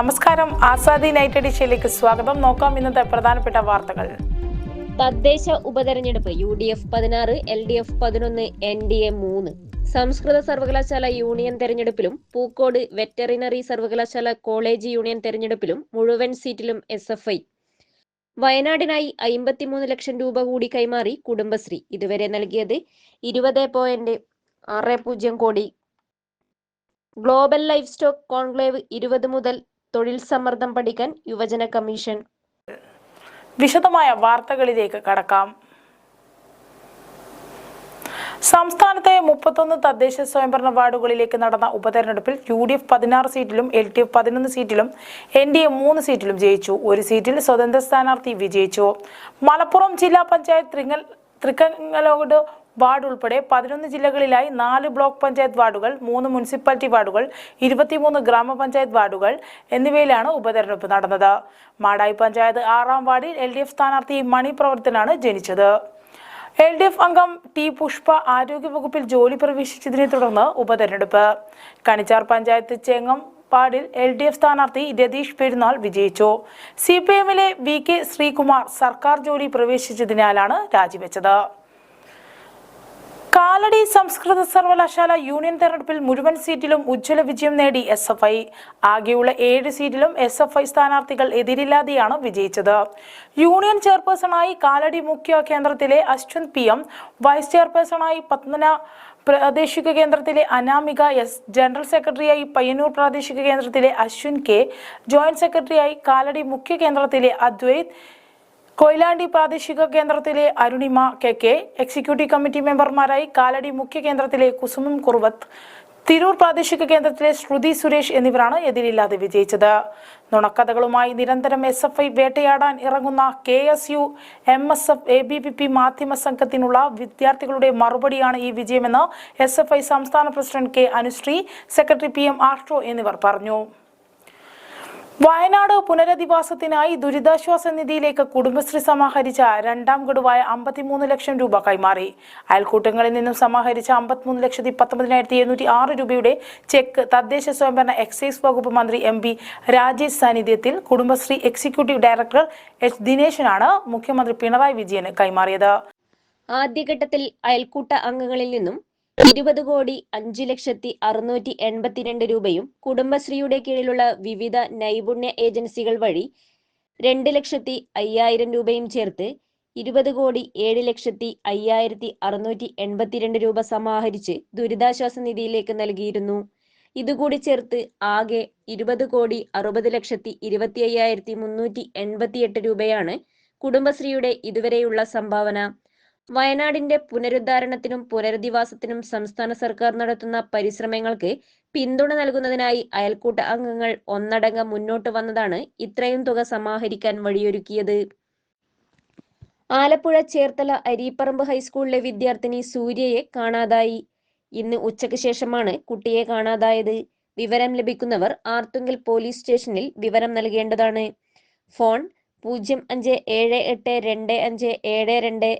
നമസ്കാരം. ആസാദി നൈറ്റ് എഡിഷയിലേക്ക് സ്വാഗതം. നോക്കാം ഇന്നത്തെ പ്രധാനപ്പെട്ട വാർത്തകൾ. തദ്ദേശ ഉപതെരഞ്ഞെടുപ്പ് യു ഡി എഫ് പതിനാറ് എൽ ഡി എഫ് പതിനൊന്ന് എൻ ഡി എ മൂന്ന്. സംസ്കൃത സർവകലാശാല യൂണിയൻ തെരഞ്ഞെടുപ്പിലും പൂക്കോട് വെറ്ററിനറി സർവകലാശാല കോളേജ് യൂണിയൻ തെരഞ്ഞെടുപ്പിലും മുഴുവൻ സീറ്റിലും എസ് എഫ് ഐ വയനാടിനായി അയിമ്പത്തിമൂന്ന് ലക്ഷം രൂപ കൂടി കൈമാറി കുടുംബശ്രീ. ഇതുവരെ നൽകിയത് ഇരുപത് പോയിന്റ് ആറ് പൂജ്യം കോടി. ഗ്ലോബൽ ലൈഫ് സ്റ്റോക്ക് കോൺക്ലേവ് ഇരുപത് മുതൽ തൊഴിൽ സമ്മർദ്ദം പഠിക്കാൻ യുവജന കമ്മീഷൻ. വിശദമായ വാർത്തകളിലേക്ക് കടക്കാം. സംസ്ഥാനത്തെ മുപ്പത്തൊന്ന് തദ്ദേശ സ്വയംഭരണ വാർഡുകളിലേക്ക് നടന്ന ഉപതെരഞ്ഞെടുപ്പിൽ യു ഡി എഫ് പതിനാറ് സീറ്റിലും എൽ ഡി എഫ് പതിനൊന്ന് സീറ്റിലും എൻ ഡി എ മൂന്ന് സീറ്റിലും ജയിച്ചു. ഒരു സീറ്റിൽ സ്വതന്ത്ര സ്ഥാനാർത്ഥി വിജയിച്ചു. മലപ്പുറം ജില്ലാ പഞ്ചായത്ത് തൃങ്ങൽ തൃക്കങ്ങലോട് വാർഡ് ഉൾപ്പെടെ പതിനൊന്ന് ജില്ലകളിലായി നാല് ബ്ലോക്ക് പഞ്ചായത്ത് വാർഡുകൾ മൂന്ന് മുനിസിപ്പാലിറ്റി വാർഡുകൾ ഇരുപത്തിമൂന്ന് ഗ്രാമപഞ്ചായത്ത് വാർഡുകൾ എന്നിവയിലാണ് ഉപതെരഞ്ഞെടുപ്പ് നടന്നത്. മാടായി പഞ്ചായത്ത് ആറാം വാർഡിൽ എൽ ഡി എഫ് സ്ഥാനാർത്ഥി മണി പ്രവർത്തനാണ് ജനിച്ചത്. എൽ ഡി എഫ് അംഗം ടി പുഷ്പ ആരോഗ്യവകുപ്പിൽ ജോലി പ്രവേശിച്ചതിനെ തുടർന്ന് ഉപതെരഞ്ഞെടുപ്പ്. കണിച്ചാർ പഞ്ചായത്ത് ചേങ്ങം പാടിൽ എൽ ഡി എഫ് സ്ഥാനാർത്ഥി രതീഷ് പെരുന്നാൾ വിജയിച്ചു. സി പി എമ്മിലെ വി കെ ശ്രീകുമാർ സർക്കാർ ജോലി പ്രവേശിച്ചതിനാലാണ് രാജിവെച്ചത്. കാലടി സംസ്കൃത സർവകലാശാല യൂണിയൻ തെരഞ്ഞെടുപ്പിൽ മുഴുവൻ സീറ്റിലും ഉജ്ജ്വല വിജയം നേടി എസ് എഫ് ഐ. ആകെയുള്ള ഏഴ് സീറ്റിലും എസ് എഫ് ഐ സ്ഥാനാർത്ഥികൾ എതിരില്ലാതെയാണ് വിജയിച്ചത്. യൂണിയൻ ചെയർപേഴ്സണായി കാലടി മുഖ്യ കേന്ദ്രത്തിലെ അശ്വന്ത് പി എം വൈസ് ചെയർപേഴ്സണായി പത്മന പ്രാദേശിക കേന്ദ്രത്തിലെ അനാമിക എസ് ജനറൽ സെക്രട്ടറിയായി പയ്യന്നൂർ പ്രാദേശിക കേന്ദ്രത്തിലെ അശ്വിൻ കെ ജോയിന്റ് സെക്രട്ടറിയായി കാലടി മുഖ്യ കേന്ദ്രത്തിലെ അദ്വൈത് കൊയിലാണ്ടി പ്രാദേശിക കേന്ദ്രത്തിലെ Arunima K K. Executive committee മെമ്പർമാരായി Kalady മുഖ്യ കേന്ദ്രത്തിലെ കുസുമം കുറുവത്ത് തിരൂർ പ്രാദേശിക കേന്ദ്രത്തിലെ ശ്രുതി സുരേഷ് എന്നിവരാണ് എതിരില്ലാതെ വിജയിച്ചത്. നുണക്കഥകളുമായി നിരന്തരം എസ് എഫ് ഐ വേട്ടയാടാൻ ഇറങ്ങുന്ന K S U M S F A B P P മാധ്യമ സംഘത്തിനുള്ള വിദ്യാർത്ഥികളുടെ മറുപടിയാണ് ഈ വിജയമെന്ന് എസ് എഫ് ഐ സംസ്ഥാന president K Anusree secretary P M ആഷ്ട്രോ എന്നിവർ പറഞ്ഞു. വയനാട് പുനരധിവാസത്തിനായി ദുരിതാശ്വാസ നിധിയിലേക്ക് കുടുംബശ്രീ സമാഹരിച്ച രണ്ടാം ഗഡുവായ അമ്പത്തിമൂന്ന് ലക്ഷം രൂപ കൈമാറി. അയൽക്കൂട്ടങ്ങളിൽ നിന്നും സമാഹരിച്ച അമ്പത്തിമൂന്ന് ലക്ഷത്തി പത്തൊമ്പതിനായിരത്തി എഴുന്നൂറ്റി ആറ് രൂപയുടെ ചെക്ക് തദ്ദേശ സ്വയംഭരണ എക്സൈസ് വകുപ്പ് മന്ത്രി എം പി രാജേഷ് സാന്നിധ്യത്തിൽ കുടുംബശ്രീ എക്സിക്യൂട്ടീവ് ഡയറക്ടർ എച്ച് ദിനേശനാണ് മുഖ്യമന്ത്രി പിണറായി വിജയന് കൈമാറിയത്. ആദ്യഘട്ടത്തിൽ അയൽക്കൂട്ട അംഗങ്ങളിൽ നിന്നും ഇരുപത് കോടി അഞ്ച് ലക്ഷത്തി അറുന്നൂറ്റി എൺപത്തിരണ്ട് രൂപയും കുടുംബശ്രീയുടെ കീഴിലുള്ള വിവിധ നൈപുണ്യ ഏജൻസികൾ വഴി രണ്ട് ലക്ഷത്തി അയ്യായിരം രൂപയും ചേർത്ത് ഇരുപത് കോടി ഏഴ് ലക്ഷത്തി അയ്യായിരത്തി അറുന്നൂറ്റി എൺപത്തിരണ്ട് രൂപ സമാഹരിച്ച് ദുരിതാശ്വാസ നിധിയിലേക്ക് നൽകിയിരുന്നു. ഇതുകൂടി ചേർത്ത് ആകെ ഇരുപത് കോടി അറുപത് ലക്ഷത്തി ഇരുപത്തി അയ്യായിരത്തി മുന്നൂറ്റി എൺപത്തിയെട്ട് രൂപയാണ് കുടുംബശ്രീയുടെ ഇതുവരെയുള്ള സംഭാവന. വയനാടിന്റെ പുനരുദ്ധാരണത്തിനും പുനരധിവാസത്തിനും സംസ്ഥാന സർക്കാർ നടത്തുന്ന പരിശ്രമങ്ങൾക്ക് പിന്തുണ നൽകുന്നതിനായി അയൽക്കൂട്ട അംഗങ്ങൾ ഒന്നടങ്കം മുന്നോട്ട് വന്നതാണ് ഇത്രയും തുക സമാഹരിക്കാൻ വഴിയൊരുക്കിയത്. ആലപ്പുഴ ചേർത്തല അരീപ്പറമ്പ് ഹൈസ്കൂളിലെ വിദ്യാർത്ഥിനി സൂര്യയെ കാണാതായി. ഇന്ന് ഉച്ചയ്ക്ക് ശേഷമാണ് കുട്ടിയെ കാണാതായത്. വിവരം ലഭിക്കുന്നവർ ആർത്തുങ്കിൽ പോലീസ് സ്റ്റേഷനിൽ വിവരം നൽകേണ്ടതാണ്. ഫോൺ പൂജ്യം അഞ്ച് ഏഴ് എട്ട് രണ്ട് അഞ്ച് ഏഴ് രണ്ട്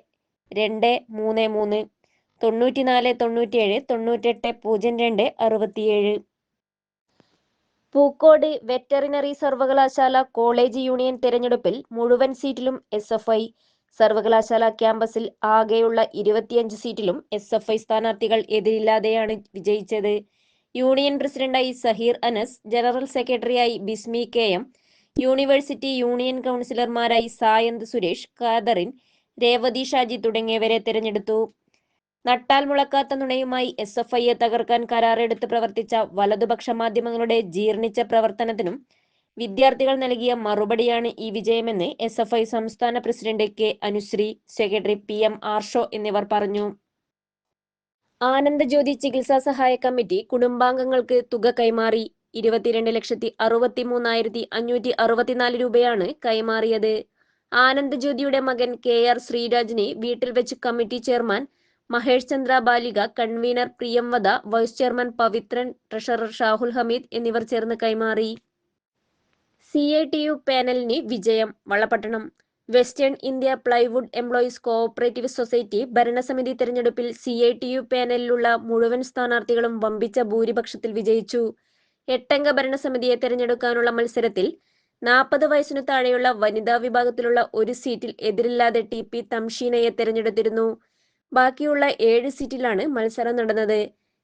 രണ്ട് മൂന്ന് മൂന്ന് തൊണ്ണൂറ്റിനാല് തൊണ്ണൂറ്റിയേഴ് തൊണ്ണൂറ്റെട്ട് പൂജ്യം രണ്ട് അറുപത്തിയേഴ്. പൂക്കോട് വെറ്ററിനറി സർവകലാശാല കോളേജ് യൂണിയൻ തെരഞ്ഞെടുപ്പിൽ മുഴുവൻ സീറ്റിലും എസ് എഫ് ഐ. സർവകലാശാല ക്യാമ്പസിൽ ആകെയുള്ള ഇരുപത്തിയഞ്ച് സീറ്റിലും എസ് എഫ് ഐ സ്ഥാനാർത്ഥികൾ എതിരില്ലാതെയാണ് വിജയിച്ചത്. യൂണിയൻ പ്രസിഡന്റായി സഹീർ അനസ് ജനറൽ സെക്രട്ടറിയായി Bismi K M university union കൗൺസിലർമാരായി Sayanth Suresh ഖാദറിൻ രേവതി ഷാജി തുടങ്ങിയവരെ തിരഞ്ഞെടുത്തു. നട്ടാൽ മുളക്കാത്ത നുണയുമായി എസ് എഫ് ഐയെ തകർക്കാൻ കരാറെടുത്ത് പ്രവർത്തിച്ച വലതുപക്ഷ മാധ്യമങ്ങളുടെ ജീർണിച്ച പ്രവർത്തനത്തിനും വിദ്യാർത്ഥികൾ നൽകിയ മറുപടിയാണ് ഈ വിജയമെന്ന് എസ് എഫ് ഐ സംസ്ഥാന president K Anusree secretary P M Arsho എന്നിവർ പറഞ്ഞു. ആനന്ദജ്യോതി ചികിത്സാ സഹായ കമ്മിറ്റി കുടുംബാംഗങ്ങൾക്ക് തുക കൈമാറി. ഇരുപത്തിരണ്ട് ലക്ഷത്തി അറുപത്തി മൂന്നായിരത്തി അഞ്ഞൂറ്റി അറുപത്തിനാല് രൂപയാണ് കൈമാറിയത്. ആനന്ദജ്യോതിയുടെ മകൻ കെ ആർ ശ്രീരാജിനെ വീട്ടിൽ വെച്ച് committee chairman Mahesh Chandra Balika convener Priyamvada vice chairman Pavithran treasurer Shahul Hameed എന്നിവർ ചേർന്ന് കൈമാറി. സി ഐ ടി യു പാനലിന് വിജയം Valapattanam western India plywood employees cooperative society ഭരണസമിതി തെരഞ്ഞെടുപ്പിൽ സി ഐ ടി യു പാനലിലുള്ള മുഴുവൻ സ്ഥാനാർത്ഥികളും വമ്പിച്ച ഭൂരിപക്ഷത്തിൽ വിജയിച്ചു. എട്ടംഗ ഭരണസമിതിയെ തെരഞ്ഞെടുക്കാനുള്ള മത്സരത്തിൽ നാൽപ്പത് വയസ്സിനു താഴെയുള്ള വനിതാ വിഭാഗത്തിലുള്ള ഒരു സീറ്റിൽ എതിരില്ലാതെ ടി പി തംഷീനയെ തെരഞ്ഞെടുത്തിരുന്നു. ബാക്കിയുള്ള ഏഴ് സീറ്റിലാണ് മത്സരം നടന്നത്.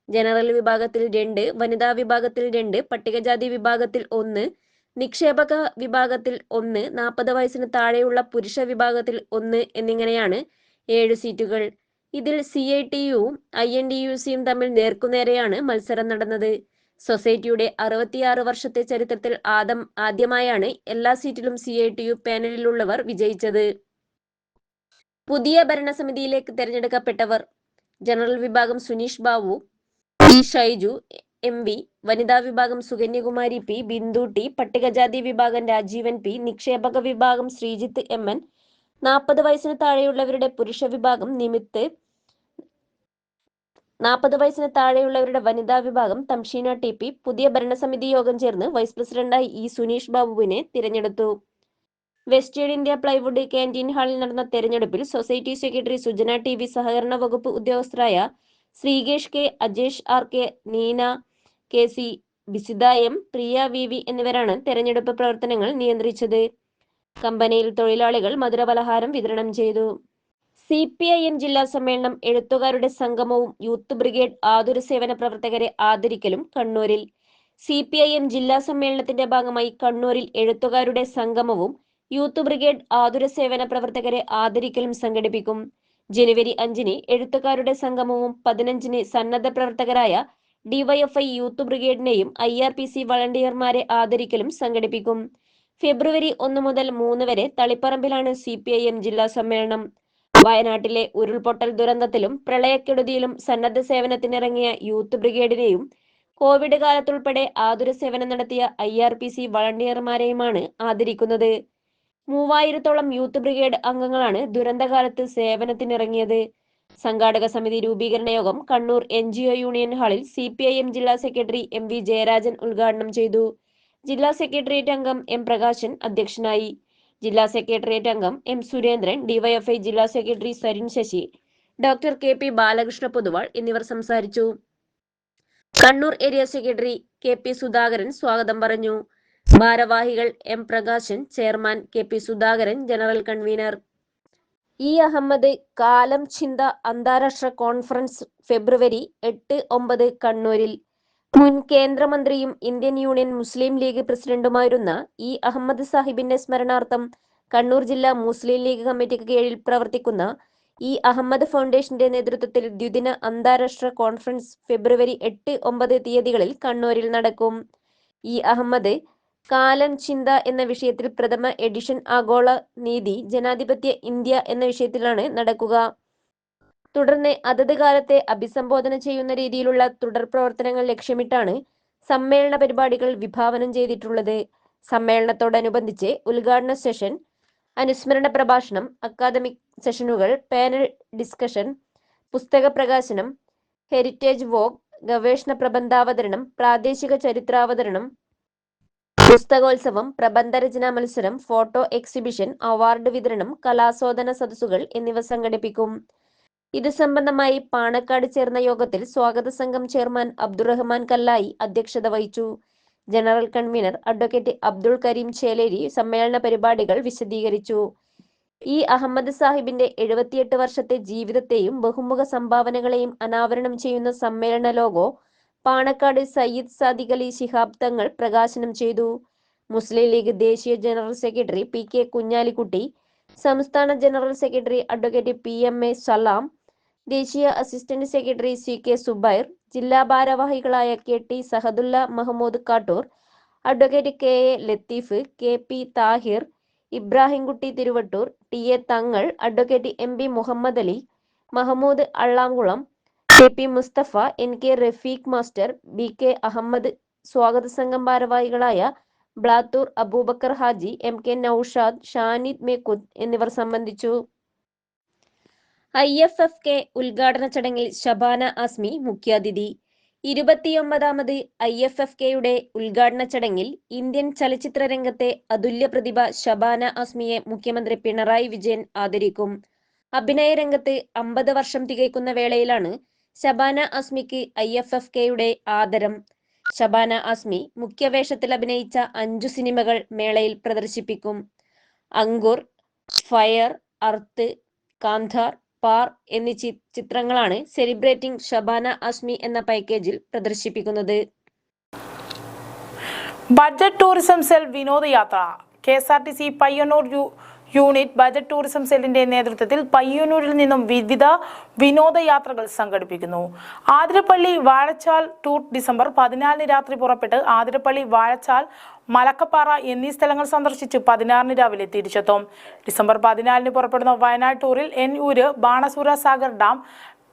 ജനറൽ വിഭാഗത്തിൽ രണ്ട് വനിതാ വിഭാഗത്തിൽ രണ്ട് പട്ടികജാതി വിഭാഗത്തിൽ ഒന്ന് നിക്ഷേപക വിഭാഗത്തിൽ ഒന്ന് നാൽപ്പത് വയസ്സിന് താഴെയുള്ള പുരുഷ വിഭാഗത്തിൽ ഒന്ന് എന്നിങ്ങനെയാണ് ഏഴ് സീറ്റുകൾ. ഇതിൽ സി ഐ ടി യുവും ഐ എൻ ഡി യു സിയും തമ്മിൽ നേർക്കുനേരെയാണ് മത്സരം നടന്നത്. സൊസൈറ്റിയുടെ അറുപത്തിയാറ് വർഷത്തെ ചരിത്രത്തിൽ ആദം ആദ്യമായാണ് എല്ലാ സീറ്റിലും സി ഐ ടി യു പാനലിലുള്ളവർ വിജയിച്ചത്. പുതിയ ഭരണസമിതിയിലേക്ക് തെരഞ്ഞെടുക്കപ്പെട്ടവർ ജനറൽ വിഭാഗം Suneesh Babu E Shaiju M V വനിതാ വിഭാഗം സുകന്യകുമാരി പി ബിന്ദു ടി പട്ടികജാതി വിഭാഗം രാജീവൻ പി നിക്ഷേപക വിഭാഗം ശ്രീജിത്ത് എം എൻ നാൽപ്പത് വയസ്സിന് താഴെയുള്ളവരുടെ പുരുഷ വിഭാഗം നിമിത്ത് നാൽപ്പത് വയസ്സിന് താഴെയുള്ളവരുടെ വനിതാ വിഭാഗം തംഷീന ടി പി പുതിയ ഭരണസമിതി യോഗം ചേർന്ന് വൈസ് പ്രസിഡന്റായി ഇ സുനീഷ് ബാബുവിനെ തിരഞ്ഞെടുത്തു. വെസ്റ്റേൺ ഇന്ത്യ പ്ലൈവുഡ് കാന്റീൻ ഹാളിൽ നടന്ന തെരഞ്ഞെടുപ്പിൽ society secretary Sujana T V സഹകരണ വകുപ്പ് ഉദ്യോഗസ്ഥരായ Sreekesh K Ajesh R K Neena K C Bisitha M Priya V V എന്നിവരാണ് തെരഞ്ഞെടുപ്പ് പ്രവർത്തനങ്ങൾ നിയന്ത്രിച്ചത്. കമ്പനിയിൽ തൊഴിലാളികൾ മധുരപലഹാരം വിതരണം ചെയ്തു. സി പി ഐ എം ജില്ലാ സമ്മേളനം എഴുത്തുകാരുടെ സംഗമവും യൂത്ത് ബ്രിഗേഡ് ആതുര സേവന പ്രവർത്തകരെ ആദരിക്കലും കണ്ണൂരിൽ. സി പി ഐ എം ജില്ലാ സമ്മേളനത്തിന്റെ ഭാഗമായി കണ്ണൂരിൽ എഴുത്തുകാരുടെ സംഗമവും യൂത്ത് ബ്രിഗേഡ് ആതുര സേവന പ്രവർത്തകരെ ആദരിക്കലും സംഘടിപ്പിക്കും. ജനുവരി അഞ്ചിന് എഴുത്തുകാരുടെ സംഗമവും പതിനഞ്ചിന് സന്നദ്ധ പ്രവർത്തകരായ ഡിവൈഎഫ്ഐ യൂത്ത് ബ്രിഗേഡിനെയും ഐ ആർ പി സി വളണ്ടിയർമാരെ ആദരിക്കലും സംഘടിപ്പിക്കും. ഫെബ്രുവരി ഒന്ന് മുതൽ മൂന്ന് വരെ തളിപ്പറമ്പിലാണ് സി പി ഐ എം ജില്ലാ സമ്മേളനം. വയനാട്ടിലെ ഉരുൾപൊട്ടൽ ദുരന്തത്തിലും പ്രളയക്കെടുതിയിലും സന്നദ്ധ സേവനത്തിനിറങ്ങിയ യൂത്ത് ബ്രിഗേഡിനെയും കോവിഡ് കാലത്തുൾപ്പെടെ ആതുര സേവനം നടത്തിയ ഐ ആർ പി സി വളണ്ടിയർമാരെയുമാണ് ആദരിക്കുന്നത്. മൂവായിരത്തോളം യൂത്ത് ബ്രിഗേഡ് അംഗങ്ങളാണ് ദുരന്തകാലത്ത് സേവനത്തിനിറങ്ങിയത്. സംഘാടക സമിതി രൂപീകരണ യോഗം Kannur N G O union ഹാളിൽ സി പി ഐ എം ജില്ലാ സെക്രട്ടറി എം വി ജയരാജൻ ഉദ്ഘാടനം ചെയ്തു. ജില്ലാ സെക്രട്ടേറിയറ്റ് അംഗം എം പ്രകാശൻ അധ്യക്ഷനായി. ജില്ലാ സെക്രട്ടേറിയറ്റ് അംഗം എം സുരേന്ദ്രൻ ഡിവൈഎഫ്ഐ ജില്ലാ secretary Sarin Sasi doctor K P Balakrishna Poduval എന്നിവർ സംസാരിച്ചു. Kannur area secretary K P Sudhakaran സ്വാഗതം പറഞ്ഞു. ഭാരവാഹികൾ M Prakashan chairman K P Sudhakaran general convener. E Ahammed കാലം ചിന്ത അന്താരാഷ്ട്ര കോൺഫറൻസ് ഫെബ്രുവരി എട്ട് ഒമ്പത് കണ്ണൂരിൽ. മുൻ കേന്ദ്രമന്ത്രിയും ഇന്ത്യൻ യൂണിയൻ മുസ്ലിം ലീഗ് പ്രസിഡന്റുമായിരുന്ന ഇ അഹമ്മദ് സാഹിബിന്റെ സ്മരണാർത്ഥം കണ്ണൂർ ജില്ലാ മുസ്ലിം ലീഗ് കമ്മിറ്റിക്ക് കീഴിൽ പ്രവർത്തിക്കുന്ന ഇ അഹമ്മദ് ഫൗണ്ടേഷന്റെ നേതൃത്വത്തിൽ ദ്വിദിന അന്താരാഷ്ട്ര കോൺഫറൻസ് ഫെബ്രുവരി എട്ട് ഒമ്പത് തീയതികളിൽ കണ്ണൂരിൽ നടക്കും. ഇ അഹമ്മദ് കാലം ചിന്ത എന്ന വിഷയത്തിൽ പ്രഥമ എഡിഷൻ ആഗോള നീതി ജനാധിപത്യ ഇന്ത്യ എന്ന വിഷയത്തിലാണ് നടക്കുക. തുടർന്ന് അതത് കാലത്തെ അഭിസംബോധന ചെയ്യുന്ന രീതിയിലുള്ള തുടർ പ്രവർത്തനങ്ങൾ ലക്ഷ്യമിട്ടാണ് സമ്മേളന പരിപാടികൾ വിഭാവനം ചെയ്തിട്ടുള്ളത്. സമ്മേളനത്തോടനുബന്ധിച്ച് ഉദ്ഘാടന സെഷൻ അനുസ്മരണ പ്രഭാഷണം അക്കാദമിക് സെഷനുകൾ പാനൽ ഡിസ്കഷൻ പുസ്തക പ്രകാശനം ഹെറിറ്റേജ് വോക്ക് ഗവേഷണ പ്രബന്ധാവതരണം പ്രാദേശിക ചരിത്രാവതരണം പുസ്തകോത്സവം പ്രബന്ധരചനാ മത്സരം ഫോട്ടോ എക്സിബിഷൻ അവാർഡ് വിതരണം കലാസ്വാദന സദസ്സുകൾ എന്നിവ സംഘടിപ്പിക്കും. ഇത് സംബന്ധമായി പാണക്കാട് ചേർന്ന യോഗത്തിൽ സ്വാഗത സംഘം ചെയർമാൻ അബ്ദുറഹ്മാൻ കല്ലായി അധ്യക്ഷത വഹിച്ചു. General convener advocate Abdul Kareem Cheleri സമ്മേളന പരിപാടികൾ വിശദീകരിച്ചു. ഈ അഹമ്മദ് സാഹിബിന്റെ എഴുപത്തിയെട്ട് വർഷത്തെ ജീവിതത്തെയും ബഹുമുഖ സംഭാവനകളെയും അനാവരണം ചെയ്യുന്ന സമ്മേളന ലോഗോ പാണക്കാട് സയ്യിദ് സാദിഖ് അലി ശിഹാബ് തങ്ങൾ പ്രകാശനം ചെയ്തു. മുസ്ലിം ലീഗ് ദേശീയ general secretary P K Kunhalikutty സംസ്ഥാന general secretary advocate P M A Salam ദേശീയ assistant secretary C K Subair ജില്ലാ ഭാരവാഹികളായ K T Sahadulla Mahmood Kattoor advocate K A Latheef K P Thahir Ibrahimkutty Thiruvattoor T A Thangal advocate M P Muhammed Ali Mahmood Allamkulam K P Musthafa N K Rafeeq master B K Ahammed സ്വാഗത സംഘം ഭാരവാഹികളായ Blathur Abubacker Haji M K Noushad Shanid Mekkud എന്നിവർ സംബന്ധിച്ചു. I F F K ഉദ്ഘാടന ചടങ്ങിൽ Shabana asked me മുഖ്യാതിഥി. ഇരുപത്തിയൊമ്പതാമത് I F F കെയുടെ ഉദ്ഘാടന ചടങ്ങിൽ ഇന്ത്യൻ ചലച്ചിത്ര രംഗത്തെ അതുല്യ പ്രതിഭ ഷബാന ആസ്മിയെ മുഖ്യമന്ത്രി പിണറായി വിജയൻ ആദരിക്കും. അഭിനയ രംഗത്ത് അമ്പത് വർഷം തികയ്ക്കുന്ന വേളയിലാണ് ഷബാന അസ്മിക്ക് ഐ എഫ് എഫ് കെയുടെ ആദരം. ഷബാന ആസ്മി മുഖ്യവേഷത്തിൽ അഭിനയിച്ച അഞ്ചു സിനിമകൾ മേളയിൽ പ്രദർശിപ്പിക്കും. അങ്കുർ ഫയർ അർത്ത് കാന്ധാർ പാർ എന്നീ ചിത്രങ്ങളാണ് സെലിബ്രേറ്റിംഗ് ഷബാന അസ്മി എന്ന പാക്കേജിൽ പ്രദർശിപ്പിക്കുന്നത്. ബഡ്ജറ്റ് ടൂറിസം സെൽ വിനോദയാത്ര. K S R T C Payyannur unit budget tourism സെല്ലിന്റെ നേതൃത്വത്തിൽ പയ്യന്നൂരിൽ നിന്നും വിവിധ വിനോദയാത്രകൾ സംഘടിപ്പിക്കുന്നു. ആതിരപ്പള്ളി വാഴച്ചാൽ ടൂർ ഡിസംബർ പതിനാലിന് രാത്രി പുറപ്പെട്ട് ആതിരപ്പള്ളി വാഴച്ചാൽ മലക്കപ്പാറ എന്നീ സ്ഥലങ്ങൾ സന്ദർശിച്ച് പതിനാറിന് രാവിലെ തിരിച്ചെത്തും. ഡിസംബർ പതിനാലിന് പുറപ്പെടുന്ന വയനാട് ടൂറിൽ എന്നൂര് ബാണസൂര സാഗർ ഡാം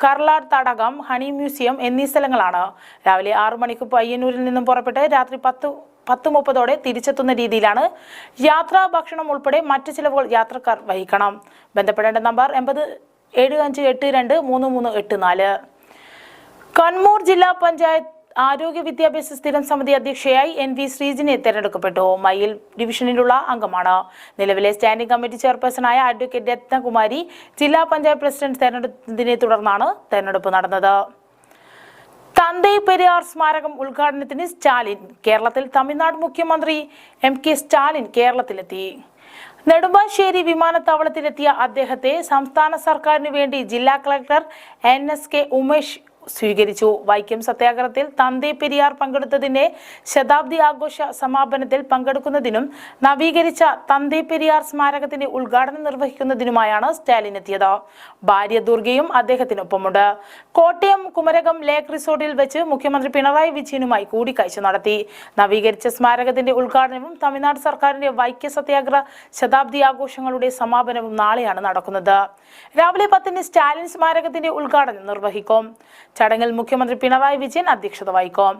കർലാർ തടകം ഹണി മ്യൂസിയം എന്നീ സ്ഥലങ്ങളാണ്. രാവിലെ ആറു മണിക്ക് പയ്യന്നൂരിൽ നിന്നും പുറപ്പെട്ട് രാത്രി പത്ത് പത്ത് മുപ്പതോടെ തിരിച്ചെത്തുന്ന രീതിയിലാണ് യാത്രാ ഭക്ഷണം ഉൾപ്പെടെ മറ്റ് ചിലവുകൾ യാത്രക്കാർ വഹിക്കണം. ബന്ധപ്പെടേണ്ട നമ്പർ എൺപത് ഏഴ് അഞ്ച് എട്ട് രണ്ട് മൂന്ന് മൂന്ന് എട്ട് നാല്. കണ്ണൂർ ജില്ലാ പഞ്ചായത്ത് ആരോഗ്യ വിദ്യാഭ്യാസ സ്ഥിരം സമിതി അധ്യക്ഷയായി എൻ വി ശ്രീജിനെ തെരഞ്ഞെടുക്കപ്പെട്ടു. മയിൽ ഡിവിഷനിലുള്ള അംഗമാണ്. നിലവിലെ സ്റ്റാൻഡിംഗ് കമ്മിറ്റി ചെയർപേഴ്സണായ അഡ്വക്കേറ്റ് രത്നകുമാരി ജില്ലാ പഞ്ചായത്ത് പ്രസിഡന്റ് തെരഞ്ഞെടുത്തതിനെ തുടർന്നാണ് തെരഞ്ഞെടുപ്പ് നടന്നത്. തന്തൈ പെരിയാർ സ്മാരകം ഉദ്ഘാടനത്തിന് സ്റ്റാലിൻ കേരളത്തിൽ തമിഴ്നാട് മുഖ്യമന്ത്രി എം കെ സ്റ്റാലിൻ കേരളത്തിലെത്തി. നെടുമ്പാശ്ശേരി വിമാനത്താവളത്തിലെത്തിയ അദ്ദേഹത്തെ സംസ്ഥാന സർക്കാരിനു വേണ്ടി ജില്ലാ collector N S K Umesh സ്വീകരിച്ചു. വൈക്കം സത്യാഗ്രഹത്തിൽ തന്തി പെരിയാർ പങ്കെടുത്തതിന്റെ ശതാബ്ദി ആഘോഷ സമാപനത്തിൽ പങ്കെടുക്കുന്നതിനും നവീകരിച്ച തന്തി പെരിയാർ സ്മാരകത്തിന്റെ ഉദ്ഘാടനം നിർവഹിക്കുന്നതിനുമായാണ് സ്റ്റാലിൻ എത്തിയത്. ഭാര്യ ദുർഗയും അദ്ദേഹത്തിനൊപ്പമുണ്ട്. കോട്ടയം കുമരകം ലേക്ക് റിസോർട്ടിൽ വെച്ച് മുഖ്യമന്ത്രി പിണറായി വിജയനുമായി കൂടിക്കാഴ്ച നടത്തി. നവീകരിച്ച സ്മാരകത്തിന്റെ ഉദ്ഘാടനവും തമിഴ്നാട് സർക്കാരിന്റെ വൈക്യ സത്യാഗ്രഹ ശതാബ്ദി ആഘോഷങ്ങളുടെ സമാപനവും നാളെയാണ് നടക്കുന്നത്. രാവിലെ പത്തിന് സ്റ്റാലിൻ സ്മാരകത്തിന്റെ ഉദ്ഘാടനം നിർവഹിക്കും. ചടങ്ങിൽ മുഖ്യമന്ത്രി പിണറായി വിജയൻ അധ്യക്ഷത വഹിക്കും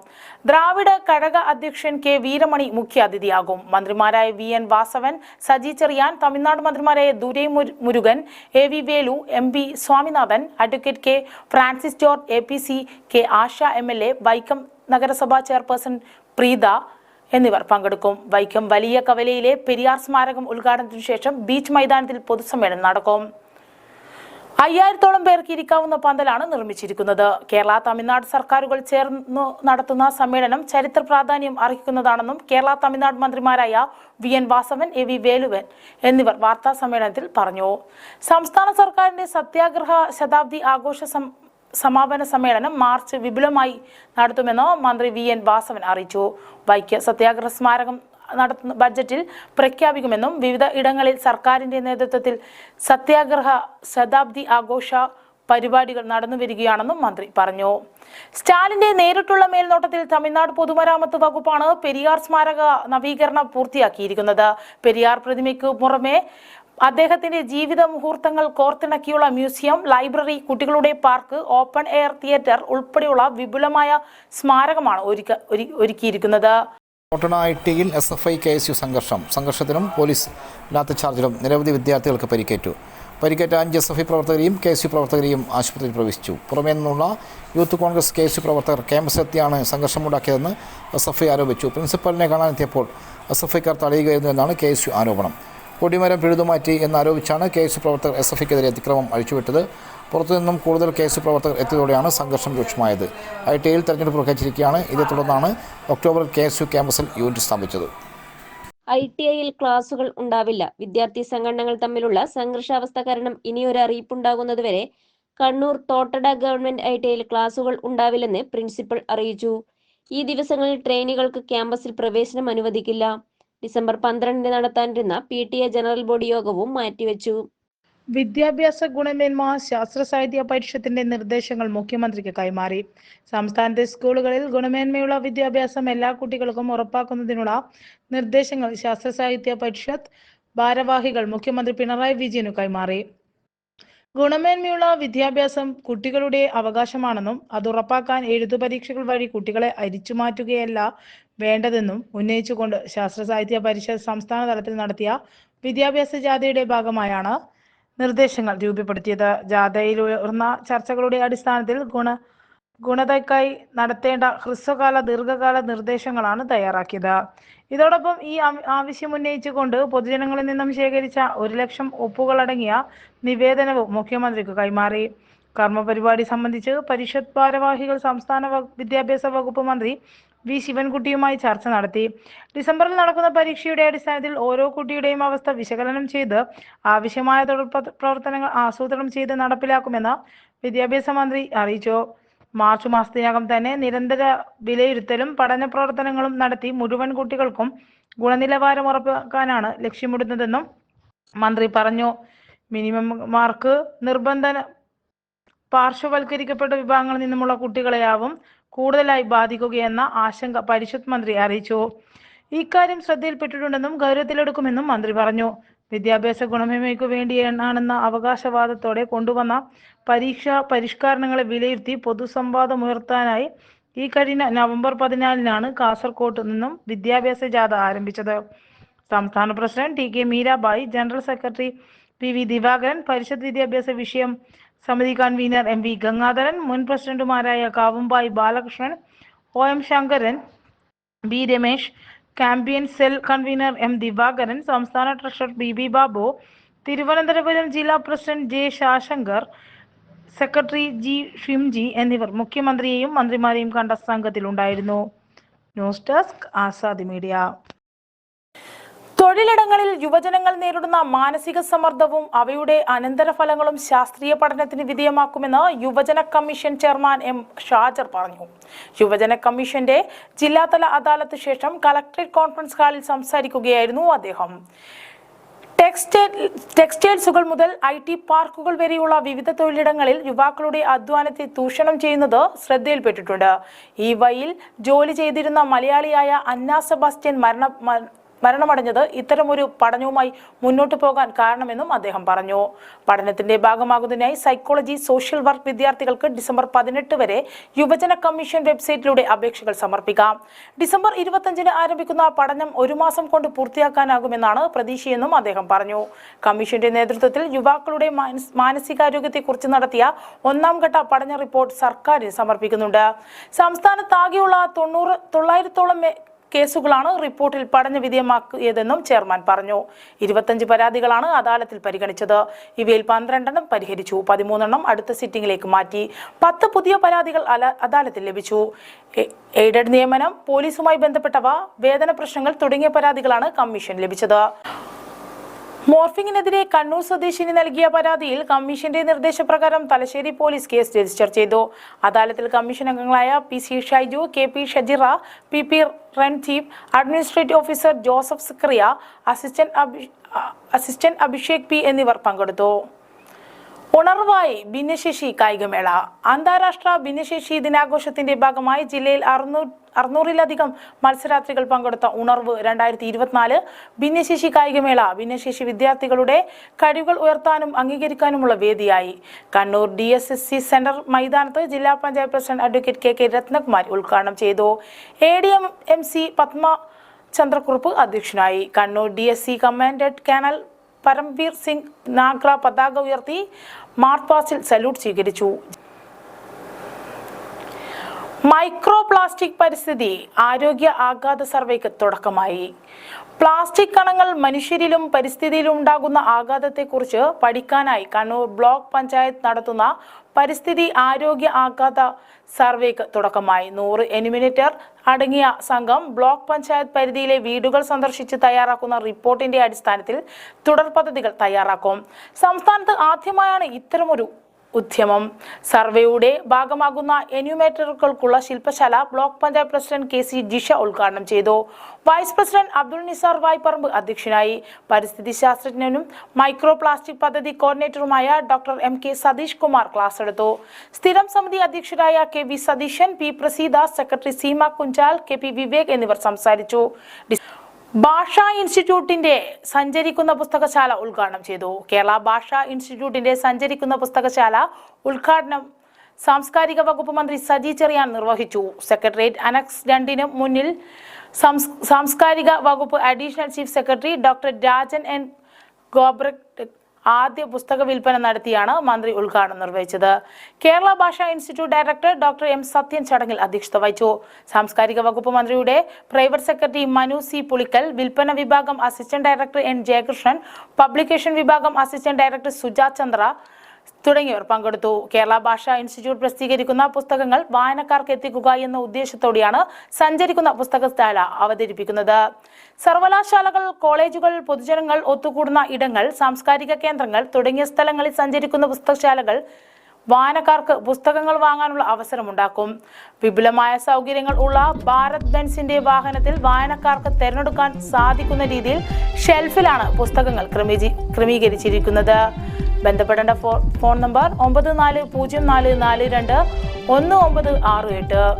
ദ്രാവിഡ കഴക അധ്യക്ഷൻ കെ വീരമണി മുഖ്യാതിഥിയാകും. മന്ത്രിമാരായ വി എൻ വാസവൻ സജി ചെറിയാൻ തമിഴ്നാട് മന്ത്രിമാരായ Durai Murugan A V Velu M P Saminathan advocate K Francis George A P C K Asha M L A Vaikom നഗരസഭാ ചെയർപേഴ്സൺ പ്രീത എന്നിവർ പങ്കെടുക്കും. വൈക്കം വലിയ കവലയിലെ പെരിയാർ സ്മാരകം ഉദ്ഘാടനത്തിനു ശേഷം ബീച്ച് മൈതാനത്തിൽ പൊതുസമ്മേളനം നടക്കും. അയ്യായിരത്തോളം പേർക്ക് ഇരിക്കാവുന്ന പന്തലാണ് നിർമ്മിച്ചിരിക്കുന്നത്. കേരള തമിഴ്നാട് സർക്കാരുകൾ ചേർന്ന് നടത്തുന്ന സമ്മേളനം ചരിത്ര പ്രാധാന്യം അർഹിക്കുന്നതാണെന്നും കേരള തമിഴ്നാട് മന്ത്രിമാരായ V N Vasavan A V വേലുവൻ എന്നിവർ വാർത്താ സമ്മേളനത്തിൽ പറഞ്ഞു. സംസ്ഥാന സർക്കാരിന്റെ സത്യാഗ്രഹ ശതാബ്ദി ആഘോഷ സമാപന സമ്മേളനം മാർച്ച് വിപുലമായി നടത്തുമെന്ന് മന്ത്രി വി എൻ വാസവൻ അറിയിച്ചു. വൈക്യ സത്യാഗ്രഹ സ്മാരകം നടത്തുന്ന ബഡ്ജറ്റിൽ പ്രഖ്യാപിക്കുമെന്നും വിവിധ ഇടങ്ങളിൽ സർക്കാരിന്റെ നേതൃത്വത്തിൽ സത്യാഗ്രഹ ശതാബ്ദി ആഘോഷ പരിപാടികൾ നടന്നു വരികയാണെന്നും മന്ത്രി പറഞ്ഞു. സ്റ്റാലിന്റെ നേരിട്ടുള്ള മേൽനോട്ടത്തിൽ തമിഴ്നാട് പൊതുമരാമത്ത് വകുപ്പാണ് പെരിയാർ സ്മാരക നവീകരണം പൂർത്തിയാക്കിയിരിക്കുന്നത്. പെരിയാർ പ്രതിമയ്ക്ക് പുറമെ അദ്ദേഹത്തിന്റെ ജീവിത മുഹൂർത്തങ്ങൾ കോർത്തിണക്കിയുള്ള മ്യൂസിയം ലൈബ്രറി കുട്ടികളുടെ പാർക്ക് ഓപ്പൺ എയർ തിയേറ്റർ ഉൾപ്പെടെയുള്ള വിപുലമായ സ്മാരകമാണ് ഒരുക്ക- ഒരുക്കിയിരിക്കുന്നത്. കോട്ടണ ഐ ടിയിൽ S F I K S U സംഘർഷം. സംഘർഷത്തിനും പോലീസ് ലാത്തിച്ചാർജിലും നിരവധി വിദ്യാർത്ഥികൾക്ക് പരിക്കേറ്റു. പരിക്കേറ്റ അഞ്ച് എസ് എഫ് ഐ പ്രവർത്തകരെയും കെ എസ് യു പ്രവർത്തകരെയും ആശുപത്രിയിൽ പ്രവേശിച്ചു. പുറമേ നിന്നുള്ള youth Congress K S U പ്രവർത്തകർ ക്യാമ്പസിലെത്തിയാണ് സംഘർഷമുണ്ടാക്കിയതെന്ന് എസ് എഫ് ഐ ആരോപിച്ചു. പ്രിൻസിപ്പലിനെ കാണാനെത്തിയപ്പോൾ എസ് എഫ് ഐക്കാർ തടയുകയായിരുന്നു എന്നാണ് കെ എസ് യു ആരോപണം. കൊടിമരം പിഴുതുമാറ്റി എന്നാരോപിച്ചാണ് കെ എസ് യു പ്രവർത്തകർ എസ് എഫ് ഐക്കെതിരെ അതിക്രമം അഴിച്ചുവിട്ടത്. പുറത്തുനിന്നും കൂടുതൽ കെ എസ് പ്രവർത്തകർ എത്തിയതോടെയാണ് സംഘർഷം രൂക്ഷമായത്. ഐ ടി ഐയിൽ തെരഞ്ഞെടുപ്പ് പ്രഖ്യാപിച്ചിരിക്കുകയാണ്. ഇതേ തുടർന്നാണ് ഒക്ടോബറിൽ കെ എസ് യു ക്യാമ്പസിൽ യൂണിറ്റ് സ്ഥാപിച്ചത്. ഐ ടി ഐയിൽ ക്ലാസുകൾ ഉണ്ടാവില്ല. വിദ്യാർത്ഥി സംഘടനകൾ തമ്മിലുള്ള സംഘർഷാവസ്ഥ കാരണം ഇനിയൊരു അറിയിപ്പുണ്ടാകുന്നതുവരെ Kannur Thottada government I T ഐയിൽ ക്ലാസുകൾ ഉണ്ടാവില്ലെന്ന് പ്രിൻസിപ്പൽ അറിയിച്ചു. ഈ ദിവസങ്ങളിൽ ട്രെയിനുകൾക്ക് ക്യാമ്പസിൽ പ്രവേശനം അനുവദിക്കില്ല. ഡിസംബർ പന്ത്രണ്ടിന് നടത്താനിരുന്ന P T A general body യോഗവും മാറ്റിവെച്ചു. വിദ്യാഭ്യാസ ഗുണമേന്മ ശാസ്ത്ര സാഹിത്യ പരിഷത്തിന്റെ നിർദ്ദേശങ്ങൾ മുഖ്യമന്ത്രിക്ക് കൈമാറി. സംസ്ഥാനത്തെ സ്കൂളുകളിൽ ഗുണമേന്മയുള്ള വിദ്യാഭ്യാസം എല്ലാ കുട്ടികൾക്കും ഉറപ്പാക്കുന്നതിനുള്ള നിർദ്ദേശങ്ങൾ ശാസ്ത്ര സാഹിത്യ പരിഷത്ത് ഭാരവാഹികൾ മുഖ്യമന്ത്രി പിണറായി വിജയനു കൈമാറി. ഗുണമേന്മയുള്ള വിദ്യാഭ്യാസം കുട്ടികളുടെ അവകാശമാണെന്നും അത് ഉറപ്പാക്കാൻ എഴുതു പരീക്ഷകൾ വഴി കുട്ടികളെ അരിച്ചു മാറ്റുകയല്ല വേണ്ടതെന്നും ഉന്നയിച്ചുകൊണ്ട് ശാസ്ത്ര സാഹിത്യ പരിഷത്ത് സംസ്ഥാന തലത്തിൽ നടത്തിയ വിദ്യാഭ്യാസ ജാഥയുടെ ഭാഗമായാണ് നിർദ്ദേശങ്ങൾ രൂപപ്പെടുത്തിയത്. ജാഥയിൽ ഉയർന്ന ചർച്ചകളുടെ അടിസ്ഥാനത്തിൽ ഗുണ ഗുണതയ്ക്കായി നടത്തേണ്ട ഹ്രസ്വകാല ദീർഘകാല നിർദ്ദേശങ്ങളാണ് തയ്യാറാക്കിയത്. ഇതോടൊപ്പം ഈ ആവശ്യമുന്നയിച്ചുകൊണ്ട് ആവശ്യം പൊതുജനങ്ങളിൽ നിന്നും ശേഖരിച്ച ഒരു ലക്ഷം ഒപ്പുകളടങ്ങിയ നിവേദനവും മുഖ്യമന്ത്രിക്ക് കൈമാറി. കർമ്മപരിപാടി സംബന്ധിച്ച് പരിഷത്ത് ഭാരവാഹികൾ സംസ്ഥാന വിദ്യാഭ്യാസ വകുപ്പ് മന്ത്രി വി ശിവൻകുട്ടിയുമായി ചർച്ച നടത്തി. ഡിസംബറിൽ നടക്കുന്ന പരീക്ഷയുടെ അടിസ്ഥാനത്തിൽ ഓരോ കുട്ടിയുടെയും അവസ്ഥ വിശകലനം ചെയ്ത് ആവശ്യമായ തുടർ പ്രവർത്തനങ്ങൾ ആസൂത്രണം ചെയ്ത് നടപ്പിലാക്കുമെന്ന് വിദ്യാഭ്യാസ മന്ത്രി അറിയിച്ചു. മാർച്ച് മാസത്തിനകം തന്നെ നിരന്തര വിലയിരുത്തലും പഠന പ്രവർത്തനങ്ങളും നടത്തി മുഴുവൻ കുട്ടികൾക്കും ഗുണനിലവാരം ഉറപ്പാക്കാനാണ് ലക്ഷ്യമിടുന്നതെന്നും മന്ത്രി പറഞ്ഞു. മിനിമം മാർക്ക് നിർബന്ധ പാർശ്വവൽക്കരിക്കപ്പെട്ട വിഭാഗങ്ങളിൽ നിന്നുമുള്ള കുട്ടികളെയാവും കൂടുതലായി ബാധിക്കുകയെന്ന ആശങ്ക പരിഷത്ത് മന്ത്രി അറിയിച്ചു. ഇക്കാര്യം ശ്രദ്ധയിൽപ്പെട്ടിട്ടുണ്ടെന്നും ഗൗരവത്തിലെടുക്കുമെന്നും മന്ത്രി പറഞ്ഞു. വിദ്യാഭ്യാസ ഗുണമേന്മയ്ക്കു വേണ്ടിയാണെന്ന അവകാശവാദത്തോടെ കൊണ്ടുവന്ന പരീക്ഷാ പരിഷ്കരണങ്ങളെ വിലയിരുത്തി പൊതുസംവാദം ഉയർത്താനായി ഈ കഴിഞ്ഞ നവംബർ പതിനാലിനാണ് കാസർകോട്ട് നിന്നും വിദ്യാഭ്യാസ ജാഥ ആരംഭിച്ചത്. സംസ്ഥാന president T K Meerabai general secretary P V Divakaran Parishad വിദ്യാഭ്യാസ വിഷയം സമിതി കൺവീനർ എം വി ഗംഗാധരൻ മുൻ പ്രസിഡന്റുമാരായ Kavumbayi Balakrishnan O M Sankaran B Ramesh campaign cell convener M Divakaran സംസ്ഥാന treasurer B B Babu Thiruvananthapuram ജില്ലാ president J Sasankar secretary G Shimji എന്നിവർ മുഖ്യമന്ത്രിയെയും മന്ത്രിമാരെയും കണ്ട സംഘത്തിലുണ്ടായിരുന്നു. News desk Azadi media. തൊഴിലിടങ്ങളിൽ യുവജനങ്ങൾ നേരിടുന്ന മാനസിക സമ്മർദ്ദവും അവയുടെ അനന്തരഫലങ്ങളും ശാസ്ത്രീയ പഠനത്തിന് വിധേയമാക്കുമെന്ന് യുവജന കമ്മീഷൻ ചെയർമാൻ എം ഷാജർ പറഞ്ഞു. യുവജന കമ്മീഷന്റെ ജില്ലാതല അദാലത്ത് ശേഷം കളക്ടറേറ്റ് കോൺഫറൻസ് ഹാളിൽ സംസാരിക്കുകയായിരുന്നു അദ്ദേഹം. ടെക്സ്റ്റൈൽ ടെക്സ്റ്റൈൽസുകൾ മുതൽ ഐ ടി പാർക്കുകൾ വരെയുള്ള വിവിധ തൊഴിലിടങ്ങളിൽ യുവാക്കളുടെ അധ്വാനത്തെ ചൂഷണം ചെയ്യുന്നത് ശ്രദ്ധയിൽപ്പെട്ടിട്ടുണ്ട്. ഈ വയിൽ ജോലി ചെയ്തിരുന്ന മലയാളിയായ അന്ന സെബാസ്റ്റ്യൻ മരണ മരണമടഞ്ഞത് ഇത്തരമൊരു പഠനവുമായി മുന്നോട്ടു പോകാൻ കാരണമെന്നും അദ്ദേഹം പറഞ്ഞു. പഠനത്തിന്റെ ഭാഗമാകുന്നതിനായി സൈക്കോളജി സോഷ്യൽ വർക്ക് വിദ്യാർത്ഥികൾക്ക് ഡിസംബർ പതിനെട്ട് വരെ യുവജന കമ്മീഷൻ വെബ്സൈറ്റിലൂടെ അപേക്ഷകൾ സമർപ്പിക്കാം. ഡിസംബർ ഇരുപത്തഞ്ചിന് ആരംഭിക്കുന്ന പഠനം ഒരു മാസം കൊണ്ട് പൂർത്തിയാക്കാനാകുമെന്നാണ് പ്രതീക്ഷയെന്നും അദ്ദേഹം പറഞ്ഞു. കമ്മീഷന്റെ നേതൃത്വത്തിൽ യുവാക്കളുടെ മാനസികാരോഗ്യത്തെക്കുറിച്ച് നടത്തിയ ഒന്നാം ഘട്ട പഠന റിപ്പോർട്ട് സർക്കാരിന് സമർപ്പിക്കുന്നുണ്ട്. സംസ്ഥാനത്താകെയുള്ള തൊണ്ണൂറ് തൊള്ളായിരത്തോളം കേസുകളാണ് റിപ്പോർട്ടിൽ പഠന വിധേയമാക്കിയതെന്നും ചെയർമാൻ പറഞ്ഞു. ഇരുപത്തഞ്ച് പരാതികളാണ് അദാലത്തിൽ പരിഗണിച്ചത്. ഇവയിൽ പന്ത്രണ്ടെണ്ണം പരിഹരിച്ചു. പതിമൂന്നെണ്ണം അടുത്ത സിറ്റിംഗിലേക്ക് മാറ്റി. പത്ത് പുതിയ പരാതികൾ അദാലത്തിൽ ലഭിച്ചു. എയ്ഡഡ് നിയമനം പോലീസുമായി ബന്ധപ്പെട്ടവ വേതന പ്രശ്നങ്ങൾ തുടങ്ങിയ പരാതികളാണ് കമ്മീഷൻ ലഭിച്ചത്. മോർഫിങ്ങിനെതിരെ കണ്ണൂർ സ്വദേശിനി നൽകിയ പരാതിയിൽ കമ്മീഷന്റെ നിർദ്ദേശപ്രകാരം തലശ്ശേരി പോലീസ് കേസ് രജിസ്റ്റർ ചെയ്തു. അദാലത്തിൽ കമ്മീഷൻ അംഗങ്ങളായ P C Shaiju K P Shajira P P Randeep administrative officer Joseph Sikriya assistant assistant Abhishek P എന്നിവർ പങ്കെടുത്തു. ഉണർവായി ഭിന്നശേഷി കായികമേള. അന്താരാഷ്ട്ര ഭിന്നശേഷി ദിനാഘോഷത്തിന്റെ ഭാഗമായി ജില്ലയിൽ അറുന്നൂറ് അറുന്നൂറിലധികം മത്സരാർത്ഥികൾ പങ്കെടുത്ത ഉണർവ് രണ്ടായിരത്തി ഇരുപത്തിനാല് ഭിന്നശേഷി കായികമേള ഭിന്നശേഷി വിദ്യാർത്ഥികളുടെ കഴിവുകൾ ഉയർത്താനും അംഗീകരിക്കാനുമുള്ള വേദിയായി. Kannur D S S C centre മൈതാനത്ത് ജില്ലാ panchayat president advocate K K Ratnakumar ഉദ്ഘാടനം ചെയ്തു. A D M M C Padma Chandrakurup അധ്യക്ഷനായി. Kannur D S C commandant colonel Paramveer Singh Nagra പതാക ഉയർത്തി മാർപ്പാസിൽ സല്യൂട്ട് സ്വീകരിച്ചു. മൈക്രോ പ്ലാസ്റ്റിക് പരിസ്ഥിതി ആരോഗ്യ ആഘാത സർവേക്ക് തുടക്കമായി. പ്ലാസ്റ്റിക് കണങ്ങൾ മനുഷ്യരിലും പരിസ്ഥിതിയിലും ഉണ്ടാകുന്ന ആഘാതത്തെക്കുറിച്ച് പഠിക്കാനായി കണ്ണൂർ ബ്ലോക്ക് പഞ്ചായത്ത് നടത്തുന്ന പരിസ്ഥിതി ആരോഗ്യ ആഘാത സർവേക്ക് തുടക്കമായി. നൂറ് എനിമിനേറ്റർ അടങ്ങിയ സംഘം ബ്ലോക്ക് പഞ്ചായത്ത് പരിധിയിലെ വീടുകൾ സന്ദർശിച്ച് തയ്യാറാക്കുന്ന റിപ്പോർട്ടിന്റെ അടിസ്ഥാനത്തിൽ തുടർ പദ്ധതികൾ തയ്യാറാക്കും. സംസ്ഥാനത്ത് ആദ്യമായാണ് ഇത്തരമൊരു ഉദ്യമം. സർവേയുടെ ഭാഗമാകുന്ന എന്യൂമേറ്ററുകൾക്കുള്ള ശില്പശാല block panchayat president K C Jisha ഉദ്ഘാടനം ചെയ്തു. വൈസ് പ്രസിഡന്റ് അബ്ദുൾ നിസാർ വായ്പറമ്പ് അധ്യക്ഷനായി. പരിസ്ഥിതി ശാസ്ത്രജ്ഞനും മൈക്രോ പ്ലാസ്റ്റിക് പദ്ധതി കോർഡിനേറ്ററുമായ doctor M K Satheesh Kumar class എടുത്തു. സ്ഥിരം സമിതി അധ്യക്ഷരായ K V Satheesan P Praseedas secretary Seema Kunchal K P Vivek എന്നിവർ സംസാരിച്ചു. ഭാഷാ ഇൻസ്റ്റിറ്റ്യൂട്ടിന്റെ സഞ്ചരിക്കുന്ന പുസ്തകശാല ഉദ്ഘാടനം ചെയ്തു. കേരള ഭാഷാ ഇൻസ്റ്റിറ്റ്യൂട്ടിന്റെ സഞ്ചരിക്കുന്ന പുസ്തകശാല ഉദ്ഘാടനം സാംസ്കാരിക വകുപ്പ് മന്ത്രി സജി ചെറിയാൻ നിർവഹിച്ചു. സെക്രട്ടേറിയറ്റ് അനക്സ് രണ്ടിന് മുന്നിൽ സാംസ്കാരിക വകുപ്പ് additional chief secretary doctor Rajan N Khobragade ആദ്യ പുസ്തക വിൽപ്പന നടത്തിയാണ് മന്ത്രി ഉദ്ഘാടനം നിർവഹിച്ചത്. Kerala Bhasha institute director doctor M Sathyan ചടങ്ങിൽ അധ്യക്ഷത വഹിച്ചു. സാംസ്കാരിക വകുപ്പ് മന്ത്രിയുടെ private secretary Manu C Pulickal വിൽപ്പന വിഭാഗം assistant director N Jayakrishnan publication വിഭാഗം അസിസ്റ്റന്റ് ഡയറക്ടർ സുജാ ചന്ദ്ര തുടങ്ങിയവർ പങ്കെടുത്തു. കേരള ഭാഷാ ഇൻസ്റ്റിറ്റ്യൂട്ട് പ്രസിദ്ധീകരിക്കുന്ന പുസ്തകങ്ങൾ വായനക്കാർക്ക് എത്തിക്കുക എന്ന ഉദ്ദേശത്തോടെയാണ് സഞ്ചരിക്കുന്ന പുസ്തകശാല അവതരിപ്പിക്കുന്നത്. സർവകലാശാലകൾ കോളേജുകൾ പൊതുജനങ്ങൾ ഒത്തുകൂടുന്ന ഇടങ്ങൾ സാംസ്കാരിക കേന്ദ്രങ്ങൾ തുടങ്ങിയ സ്ഥലങ്ങളിൽ സഞ്ചരിക്കുന്ന പുസ്തകശാലകൾ വായനക്കാർക്ക് പുസ്തകങ്ങൾ വാങ്ങാനുള്ള അവസരമുണ്ടാക്കും. വിപുലമായ സൗകര്യങ്ങൾ ഉള്ള ഭാരത് ബെൻസിന്റെ വാഹനത്തിൽ വായനക്കാർക്ക് തിരഞ്ഞെടുക്കാൻ സാധിക്കുന്ന രീതിയിൽ ഷെൽഫിലാണ് പുസ്തകങ്ങൾ ക്രമീകരിച്ചിരിക്കുന്നത്. ബന്ധപ്പെടേണ്ട ഫോൺ നമ്പർ ഒമ്പത് നാല് പൂജ്യം നാല് നാല് രണ്ട് ഒന്ന് ഒമ്പത് ആറ് എട്ട്.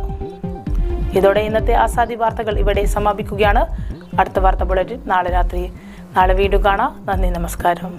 ഇതോടെ ഇന്നത്തെ ആസാദി വാർത്തകൾ ഇവിടെ സമാപിക്കുകയാണ്. അടുത്ത വാർത്ത ബുള്ളറ്റിൻ നാളെ രാത്രി. നാളെ വീണ്ടും കാണാം. നന്ദി നമസ്കാരം.